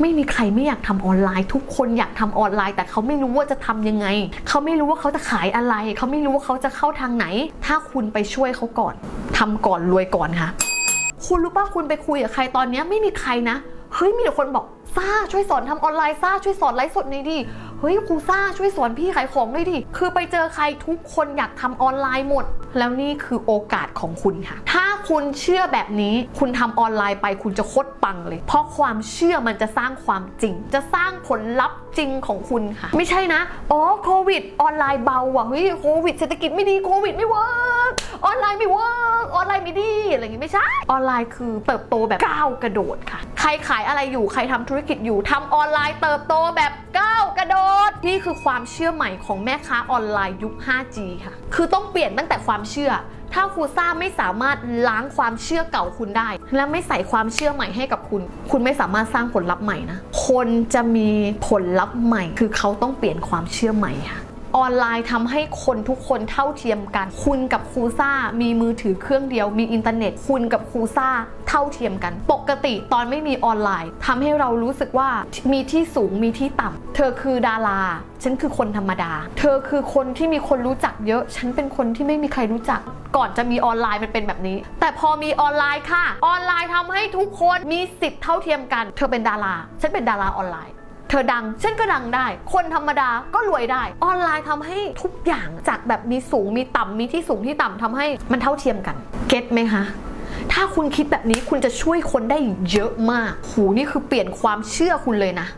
ไม่มีใครไม่อยากทำออนไลน์ ทุกคนอยากทำออนไลน์ แต่เขาไม่รู้ว่าจะทำยังไง เขาไม่รู้ว่าเขาจะขายอะไร เขาไม่รู้ว่าเขาจะเข้าทางไหน ถ้าคุณไปช่วยเขาก่อนทำก่อนรวยก่อนค่ะ คุณรู้ป่ะคุณไปคุยกับใครตอนนี้ไม่มีใครนะเฮ้ยมีแต่คนบอกซ่าช่วยสอนทำออนไลน์ซ่าช่วยสอนไลฟ์สดหน่อยดิเฮ้ยครูซ่าช่วยสอนพี่ขายของหน่อยดิคือไปเจอใครทุกคนอยากทำออนไลน์หมด แล้วนี่คือโอกาสของคุณค่ะถ้า คุณเชื่อแบบนี้ คุณทำออนไลน์ไปคุณจะโคตรปังเลย เพราะความเชื่อมันจะสร้างความจริง จะสร้างผลลัพธ์จริงของคุณค่ะ ไม่ใช่นะอ๋อโควิดออนไลน์เบาว่ะเฮ้ยโควิดเศรษฐกิจไม่ดีโควิดไม่เวิร์กออนไลน์ไม่เวิร์กออนไลน์ไม่ดีอะไรอย่างงี้ไม่ใช่ออนไลน์คือเติบโตแบบก้าวกระโดดค่ะ ใครขายอะไรอยู่ใครทำธุรกิจอยู่ทำออนไลน์เติบโตแบบ กระโดด นี่คือความเชื่อใหม่ของแม่ค้าออนไลน์ยุค 5G ค่ะ คือต้องเปลี่ยนตั้งแต่ความเชื่อ ถ้าครูซ่าไม่สามารถล้างความเชื่อเก่าคุณได้ และไม่ใส่ความเชื่อใหม่ให้กับคุณ คุณไม่สามารถสร้างผลลัพธ์ใหม่นะ คนจะมีผลลัพธ์ใหม่ คือเขาต้องเปลี่ยนความเชื่อใหม่ค่ะ ออนไลน์ทำให้คนทุกคนเท่าเทียมกัน คุณกับครูซ่ามีมือถือเครื่องเดียว มีอินเทอร์เน็ต คุณกับครูซ่าเท่าเทียมกัน ปกติตอนไม่มีออนไลน์ทำให้เรารู้สึกว่ามีที่สูงมีที่ต่ำเธอคือดารา ฉันคือคนธรรมดา เธอคือคนที่มีคนรู้จักเยอะ ฉันเป็นคนที่ไม่มีใครรู้จัก ก่อนจะมีออนไลน์มันเป็นแบบนี้ แต่พอมีออนไลน์ค่ะ ออนไลน์ทำให้ทุกคนมีสิทธิ์เท่าเทียมกัน เธอเป็นดารา ฉันเป็นดาราออนไลน์ เธอดังฉันก็ดังได้ คนธรรมดาก็รวยได้ ออนไลน์ทำให้ทุกอย่างจากแบบมีสูงมีต่ำมีที่สูงที่ต่ำทำให้มันเท่าเทียมกัน เก็ตไหมคะถ้าคุณคิดแบบนี้คุณจะช่วยคนได้เยอะมาก หูนี่คือเปลี่ยนความเชื่อคุณเลยนะ